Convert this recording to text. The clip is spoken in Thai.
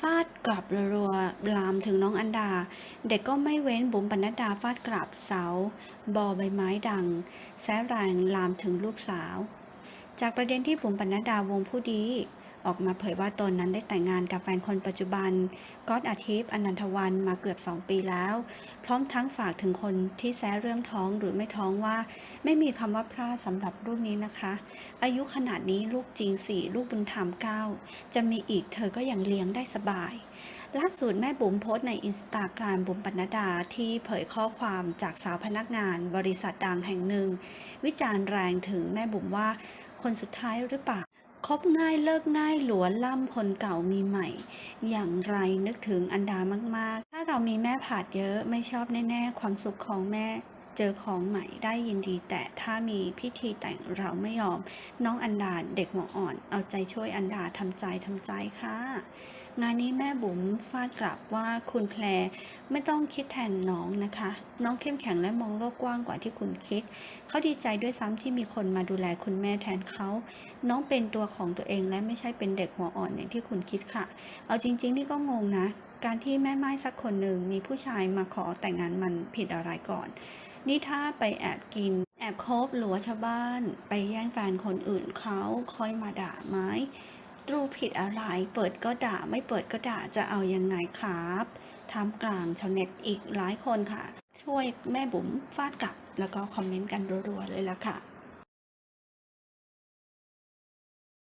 ฟาดกลับรัวๆลามถึงน้องอันดา เด็กก็ไม่เว้นบุ๋มปนัดดาฟาดกลับเสา บอใบไม้ดัง แสแรงลามถึงลูกสาว จากประเด็นที่บุ๋มปนัดดาวงผู้ดี ออกมาเผยว่าตนนั้นได้แต่งงานกับแฟนคนปัจจุบันก๊อตอาทิตย์อนันทวันมาเกือบ 2 ปีแล้ว พร้อมทั้งฝากถึงคนที่แซะเรื่องท้องหรือไม่ท้องว่า ไม่มีคำว่าพลาดสำหรับลูกนี้นะคะ อายุขนาดนี้ลูกจริงสี่ลูกบุญธรรมเก้าจะมีอีกเธอก็ยังเลี้ยงได้สบายล่าสุดแม่บุ๋มโพสต์ในอินสตาแกรมบุ๋มปนัดดาที่เผยข้อความจากสาวพนักงาน บริษัทดังแห่งหนึ่ง วิจารณ์แรงถึงแม่บุ๋มว่าคนสุดท้ายหรือเปล่า คบง่ายเลิกง่ายหลวนล่ำคนเก่ามีใหม่ อย่างไรนึกถึงอันดามากๆ ถ้าเรามีแม่ผาดเยอะไม่ชอบแน่ๆ ความสุขของแม่เจอของใหม่ได้ยินดี แต่ถ้ามีพิธีแต่งเราไม่ยอม น้องอันดาเด็กหัวอ่อน เอาใจช่วยอันดาทำใจทำใจค่ะ งานนี้แม่บุ๋มฟาดกลับว่าคุณแคลร์ไม่ต้องคิดแทนน้องนะคะ น้องเข้มแข็งและมองโลกกว้างกว่าที่คุณคิด เขาดีใจด้วยซ้ำที่มีคนมาดูแลคุณแม่แทนเขา น้องเป็นตัวของตัวเองและไม่ใช่เป็นเด็กหัวอ่อนอย่างที่คุณคิดค่ะ เอาจริง ๆ นี่ก็งงนะ การที่แม่ไม้สักคนหนึ่งมีผู้ชายมาขอแต่งงานมันผิดอะไรก่อน นี่ถ้าไปแอบกิน แอบคบหรือว่าชาวบ้าน ไปแย่งแฟนคนอื่นเขาค่อยมาด่าไหม รู้ผิดอะไร เปิดก็ด่าไม่เปิดก็ด่าจะเอายังไงครับท่ามกลางชาวเน็ตอีกหลายคนค่ะ ช่วยแม่บุ๋มฟาดกลับ แล้วก็คอมเมนต์กันรัวๆเลยละค่ะ